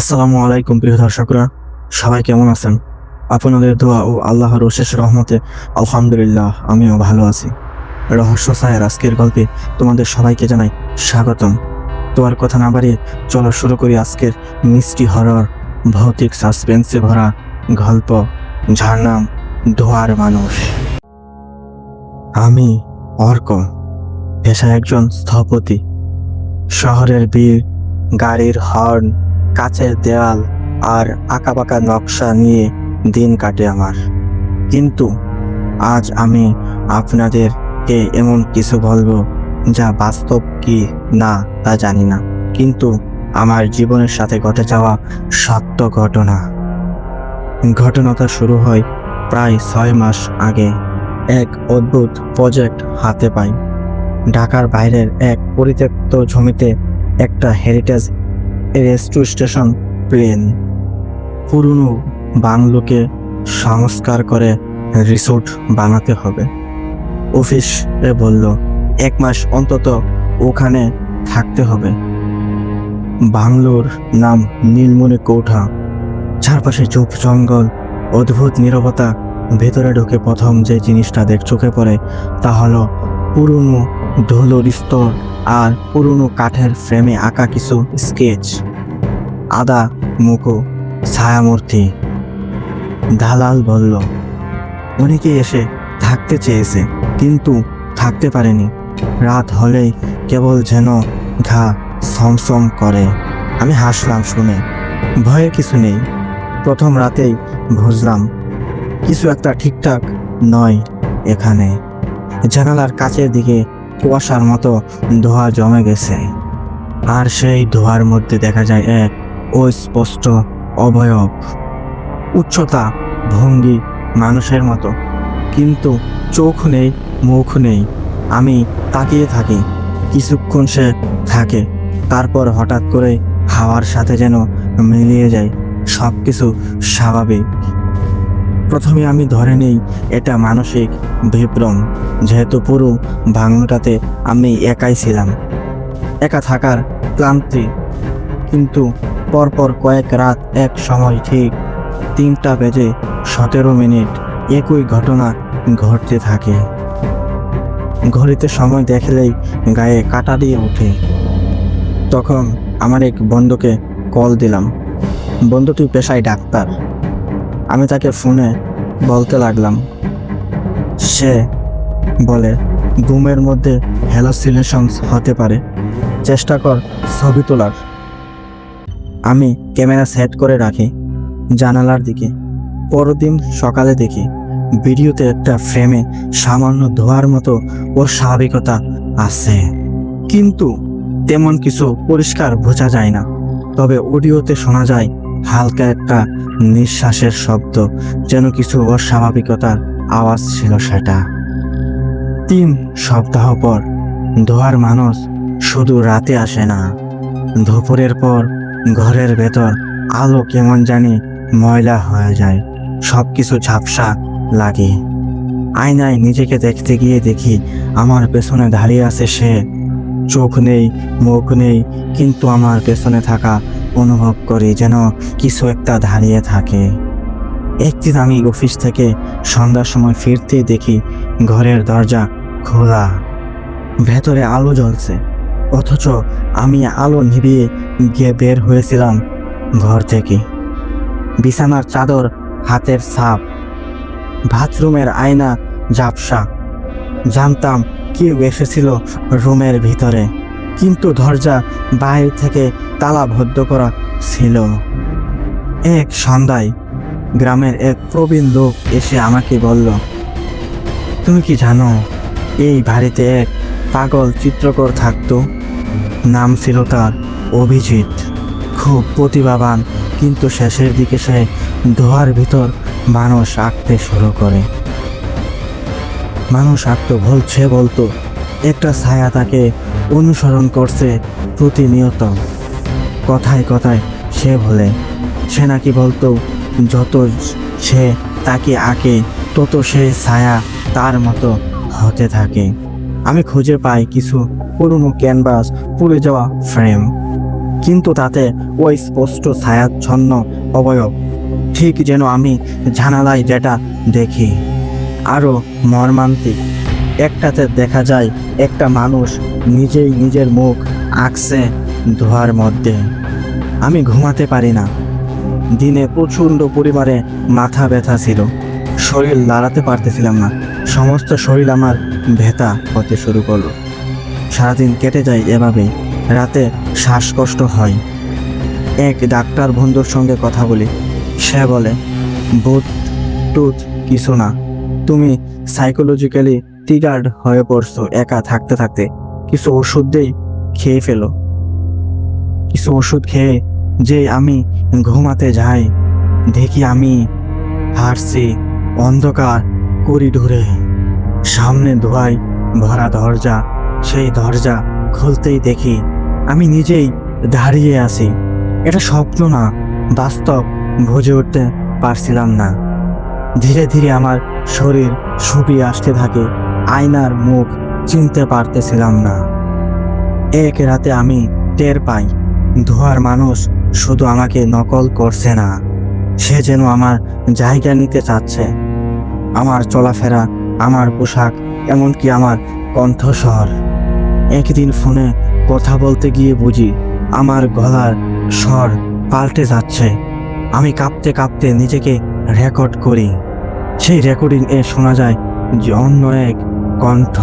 আসসালামু আলাইকুম প্রিয় দর্শকরা, সবাই কেমন আছেন? আপনাদের দোয়া ও আল্লাহর অশেষ রহমতে, আলহামদুলিল্লাহ, আমিও ভালো আছি। রহস্য সায়ের আজকের গল্পে তোমাদের সবাইকে জানাই স্বাগতম। তো আর কথা না বাড়িয়ে চলো শুরু করি আজকের মিষ্টি হরর, ভৌতিক সাসপেন্সে ভরা গল্প, যার নাম দোয়ার মানুষ। আমি অর্ক পেশা একজন স্থপতি। শহরের বীর, গাড়ির হর্ন কাচের দেওয়াল আর আঁকাবাঁকা নকশা নিয়ে দিন কাটে আমার। কিন্তু আজ আমি আপনাদেরকে এমন কিছু বলব যা বাস্তব কি না তা জানি না। কিন্তু আমার জীবনের সাথে ঘটে যাওয়া সত্য ঘটনা। ঘটনাটা শুরু হয় প্রায় ছয় মাস আগে। এক অদ্ভুত প্রজেক্ট হাতে পাই। ঢাকার বাইরের এক পরিত্যক্ত জমিতে একটা হেরিটেজ রেস্টু স্টেশন প্লেন। পুরনো বাংলোকে সংস্কার করে রিসোর্ট বানাতে হবে। অফিস এ বলল, এক মাস অন্তত ওখানে থাকতে হবে। বাংলোর নাম নীলমণি কৌঠা। চারপাশে চুপ জঙ্গল, অদ্ভুত নীরবতা। ভেতরে ঢুকে প্রথম যে জিনিসটা দেখ চোখে পড়ে তা হলো পুরনো ধুলোর স্তর আর পুরনো কাঠের ফ্রেমে আঁকা কিছু স্কেচ। আদা মুখো ছায়ামূর্তি। দালাল বলল, অনেকে এসে থাকতে চেয়েছে, কিন্তু থাকতে পারেনি। রাত হলেই কেবল যেন ঘা সমসম করে। আমি হাসলাম শুনে। ভয়ের কিছু নেই। প্রথম রাতেই বুঝলাম, কিছু একটা ঠিকঠাক নয় এখানে। জানালার কাছের দিকে কুয়াশার মতো ধোয়া জমে গেছে। আর সেই ধোয়ার মধ্যে দেখা যায় এক অস্পষ্ট অবয়ব। উচ্চতা, ভঙ্গি, মানুষের মতো। কিন্তু চোখ নেই, মুখ নেই। আমি তাকিয়ে থাকি। কিছুক্ষণ সে থাকে। তারপর হঠাৎ করে হাওয়ার সাথে যেন মিলিয়ে যায়। সব কিছু স্বাভাবিক। প্রথমে আমি ধরে নেই, এটা মানসিক বিভ্রম যেহেতু পুরো বাংলাটাতে আমি একাই ছিলাম। একা থাকার ক্লান্তি। কিন্তু পরপর কয়েক রাত, এক সময় ঠিক তিনটা বেজে সতেরো মিনিট একই ঘটনা ঘটতে থাকে। ঘড়িতে সময় দেখলেই গায়ে কাটা দিয়ে ওঠে। তখন আমার এক বন্ধুকে কল দিলাম। বন্ধুটি পেশায় ডাক্তার। আমি তাকে ফোনে বলতে লাগলাম। সে বলে, ঘুমের মধ্যে হ্যালোসিলেশনস হতে পারে। চেষ্টা কর ছবি তোলার। আমি ক্যামেরা সেট করে রাখি জানালার দিকে। পরদিন সকালে দেখি ভিডিওতে একটা ফ্রেমে সামান্য ধোয়ার মতো অস্বাভাবিকতা আছে। কিন্তু তেমন কিছু পরিষ্কার বোঝা যায় না। তবে অডিওতে শোনা যায় হালকা একটা নিঃশ্বাসের শব্দ, যেন কিছু অস্বাভাবিকতার আওয়াজ ছিল সেটা। তিন সপ্তাহ পর ধোয়ার মানুষ শুধু রাতে আসে না। দুপুরের পর ঘরের ভেতর আলো কেমন জানি ময়লা হয়ে যায় সব কিছু ঝাপসা লাগে। আয়নায় নিজেকে দেখতে গিয়ে দেখি আমার পেছনে দাঁড়িয়ে আছে সে। চোখ নেই, মুখ নেই, কিন্তু আমার পেছনে থাকা অনুভব করি যেন কিছু একটা দাঁড়িয়ে থাকে। একদিন আমি অফিস থেকে সন্ধ্যার সময় ফিরতে দেখি ঘরের দরজা খোলা। ভেতরে আলো জ্বলছে, অথচ আমি আলো নিভিয়ে গিয়ে বের হয়েছিলাম ঘর থেকে। বিছানার চাদর, হাতের ছাপ, বাথরুমের আয়না, ঝাপসা, জানতাম কেউ এসেছিল রুমের ভিতরে। কিন্তু দরজা বাইরে থেকে তালাবদ্ধ করা ছিল। এক সন্ধ্যায় গ্রামের এক প্রবীণ লোক এসে আমাকে বলল, তুমি কি জানো, এই বাড়িতে এক পাগল চিত্রকর থাকতো। নাম ছিল তার অভিজিৎ। খুব প্রতিভাবান, কিন্তু শেষের দিকে সে ধোয়ার ভিতর মানুষ আঁকতে শুরু করে। মানুষ আঁকতো বলছে বলতো একটা ছায়া তাকে অনুসরণ করছে প্রতিনিয়ত। কথায় কথায় সে বলে, সে নাকি বলতো, যত সে তাকে আঁকে, তত সে ছায়া তার মতো হতে থাকে। আমি খুঁজে পাই কিছু পুরনো ক্যানভাস পুড়ে যাওয়া ফ্রেম। কিন্তু তাতে ওই স্পষ্ট ছায়াচ্ছন্ন অবয়ব। ঠিক যেন আমি জানালায় যেটা দেখি আরও মর্মান্তিক একটাতে দেখা যায় একটা মানুষ নিজেই নিজের মুখ আঁকছে ধোয়ার মধ্যে। আমি ঘুমাতে পারি না। দিনে প্রচণ্ড পরিমাণে মাথা ব্যথা ছিল। শরীর লাড়াতে পারতেছিলাম না। সমস্ত শরীর আমার ব্যথা হতে শুরু করল। সারাদিন কেটে যায় এভাবেই রাতে শ্বাসকষ্ট হয়। এক ডাক্তার বন্ধুর সঙ্গে কথা বলি। সে বলে বুথ টুথ কিছু না। তুমি সাইকোলজিক্যালি টিগার্ড হয়ে পড়ছো একা থাকতে থাকতে। কিছু ওষুধ দেই, খেয়ে ফেলো। কিছু ওষুধ খেয়ে যে আমি ঘুমাতে যাই, দেখি আমি হারছি অন্ধকার করিডোরে। সামনে ধোয়ায় ভরা দরজা, সেই দরজা খুলতেই দেখি আমি নিজেই দাঁড়িয়ে আছি। এটা স্বপ্ন না, বাস্তব বুঝে উঠতে পারছিলাম না। ধীরে ধীরে আমার শরীর শুকিয়ে আসতে থাকে। আয়নার মুখ চিনতে পারতেছিলাম না। এক রাতে আমি টের পাই, ধোয়ার মানুষ শুধু আমাকে নকল করছে না। সে যেন আমার জায়গা নিতে চাচ্ছে। আমার চলাফেরা, আমার পোশাক, এমনকি আমার কণ্ঠস্বর। একদিন ফোনে কথা বলতে গিয়ে বুঝি, আমার গলার স্বর পাল্টে যাচ্ছে। আমি কাঁপতে কাঁপতে নিজেকে রেকর্ড করি। সেই রেকর্ডিং এ শোনা যায় যে অন্য এক কণ্ঠ,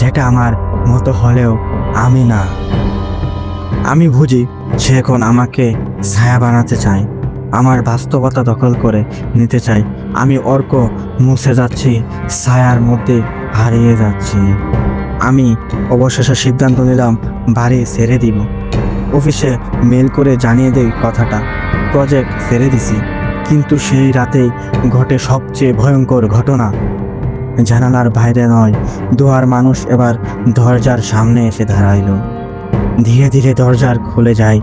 যেটা আমার মতো হলেও আমি না। আমি বুঝি সে এখন আমাকে ছায়া বানাতে চায়, আমার বাস্তবতা দখল করে নিতে চাই আমি অর্ক মুছে যাচ্ছি, ছায়ার মধ্যে হারিয়ে যাচ্ছি। আমি অবশেষে সিদ্ধান্ত নিলাম, বাড়ি ছেড়ে দিব। অফিসে মেল করে জানিয়ে দেই কথাটা, প্রজেক্ট ছেড়ে দিছি। কিন্তু সেই রাতেই ঘটে সবচেয়ে ভয়ঙ্কর ঘটনা। জানালার বাইরে নয়, দোয়ার মানুষ এবার দরজার সামনে এসে দাঁড়াইল। ধীরে ধীরে দরজার খুলে যায়,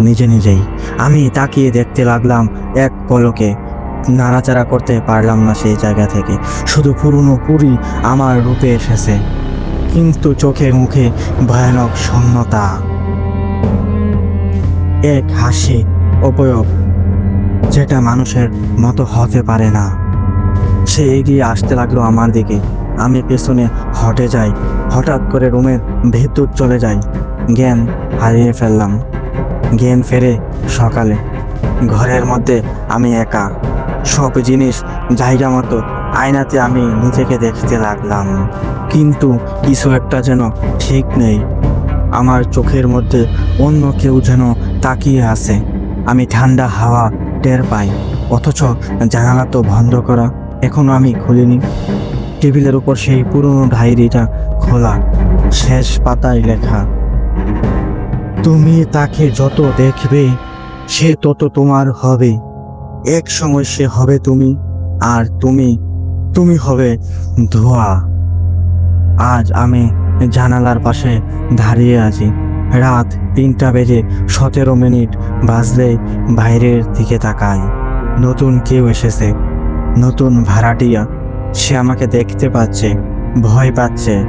নিজে নিজেই। আমি তাকিয়ে দেখতে লাগলাম এক পলকে। নাড়াচাড়া করতে পারলাম না সেই জায়গা থেকে। শুধু পুরনো পুরি আমার রূপে এসেছে। কিন্তু চোখে মুখে ভয়ানক শূন্যতা। এক হাসি, অপয়ব, যেটা মানুষের মতো হতে পারে না। সে এগিয়ে আসতে লাগল আমার দিকে। আমি পেছনে হটে যাই। হঠাৎ করে রুমের ভেতর চলে যাই। জ্ঞান হারিয়ে ফেললাম। জ্ঞান ফেরে সকালে। ঘরের মধ্যে আমি একা। সব জিনিস জায়গা মতো। আয়নাতে আমি নিজেকে দেখতে লাগলাম। কিন্তু কিছু একটা যেন ঠিক নেই। আমার চোখের মধ্যে অন্য কেউ যেন তাকিয়ে আছে। আমি ঠান্ডা হাওয়া টের পাই। অথচ জানালা তো বন্ধ করা। এখনও আমি খুলিনি। টেবিলের উপর সেই পুরনো ডায়েরিটা খোলা, শেষ পাতায় লেখা। তুমি তাকে যত দেখবে, সে তত তোমার হবে। এক সময় সে হবে তুমি, আর তুমি তুমি হবে ধোয়া। আজ আমি জানালার পাশে দাঁড়িয়ে আছি। রাত তিনটা বেজে সতেরো মিনিট বাজলে বাইরের দিকে তাকাই। নতুন কেউ এসেছে। নতুন ভাড়াটিয়া, সে আমাকে দেখতে পাচ্ছে, ভয় পাচ্ছে।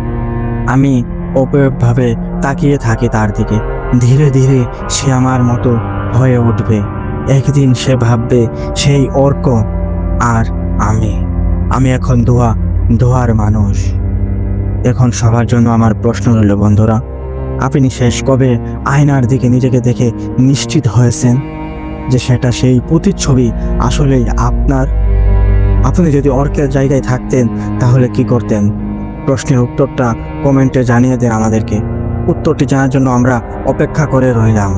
আমি অপয়ভাবে তাকিয়ে থাকি তার দিকে। ধীরে ধীরে সে আমার মতো হয়ে উঠবে। একদিন সে ভাববে, সেই অর্ক আর আমি। আমি এখন দোয়া, দোয়ার মানুষ। এখন সবার জন্য আমার প্রশ্ন রইল, বন্ধুরা, আপনি শেষ কবে আয়নার দিকে নিজেকে দেখে নিশ্চিত হয়েছেন যে সেটা সেই প্রতিচ্ছবি আসলেই আপনার? আপনি যদি অর্কের জায়গায় থাকতেন, তাহলে কি করতেন? প্রশ্নের উত্তরটা কমেন্টে জানিয়ে দেন আমাদেরকে। উত্তরটি জানার জন্য আমরা অপেক্ষা করে রইলাম।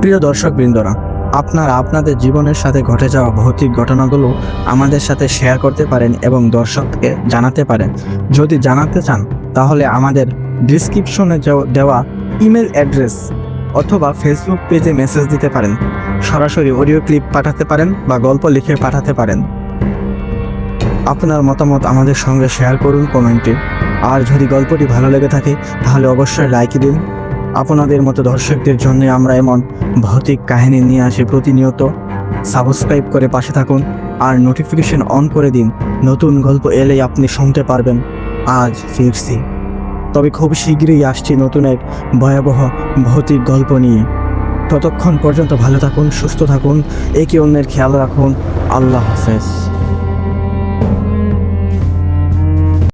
প্রিয় দর্শক বৃন্দরা আপনারা আপনাদের জীবনের সাথে ঘটে যাওয়া ভৌতিক ঘটনাগুলো আমাদের সাথে শেয়ার করতে পারেন এবং দর্শককে জানাতে পারেন। যদি জানাতে চান, তাহলে আমাদের ডিসক্রিপশনে দেওয়া ইমেল অ্যাড্রেস অথবা ফেসবুক পেজে মেসেজ দিতে পারেন। সরাসরি অডিও ক্লিপ পাঠাতে পারেন বা গল্প লিখে পাঠাতে পারেন। আপনার মতামত আমাদের সঙ্গে শেয়ার করুন কমেন্টে। আর যদি গল্পটি ভালো লেগে থাকে, তাহলে অবশ্যই লাইক দিন। আপনাদের মতো দর্শকদের জন্য আমরা এমন ভৌতিক কাহিনী নিয়ে আসি প্রতিনিয়ত। সাবস্ক্রাইব করে পাশে থাকুন আর নোটিফিকেশন অন করে দিন। নতুন গল্প এলেই আপনি শুনতে পারবেন। আজ ফিরছি। তবে খুব শীঘ্রই আসছি নতুন এক ভয়াবহ ভৌতিক গল্প নিয়ে। ততক্ষণ পর্যন্ত ভালো থাকুন, সুস্থ থাকুন, একে অন্যের খেয়াল রাখুন। আল্লাহ হাফেজ।